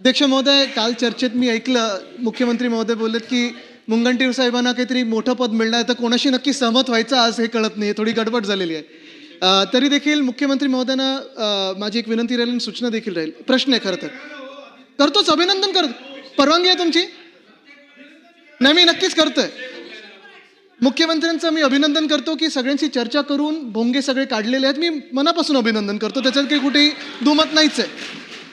अध्यक्ष महोदय काल चर्चेत मी ऐकलं मुख्यमंत्री महोदय बोललेत की मुंगंटीर साहेबांना काहीतरी मोठं पद मिळणार तर कोणाशी नक्की सहमत व्हायचं आज हे कळत नाही थोडी गडबड झालेली आहे. तरी देखील मुख्यमंत्री महोदयांना माझी एक विनंती राहील आणि सूचना देखील राहील. प्रश्न आहे खरं तर. करतोच अभिनंदन करतो. परवानगी आहे तुमची? नाही मी नक्कीच करतोय. मुख्यमंत्र्यांचं मी अभिनंदन करतो की सगळ्यांशी चर्चा करून भोंगे सगळे काढलेले आहेत. मी मनापासून अभिनंदन करतो त्याच्यात काही कुठेही दुमत नाहीच आहे.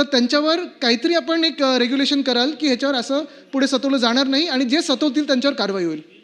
तर त्यांच्यावर काहीतरी आपण एक रेग्युलेशन कराल की ह्याच्यावर असं पुढे सतवलं जाणार नाही आणि जे सतवतील त्यांच्यावर कारवाई होईल.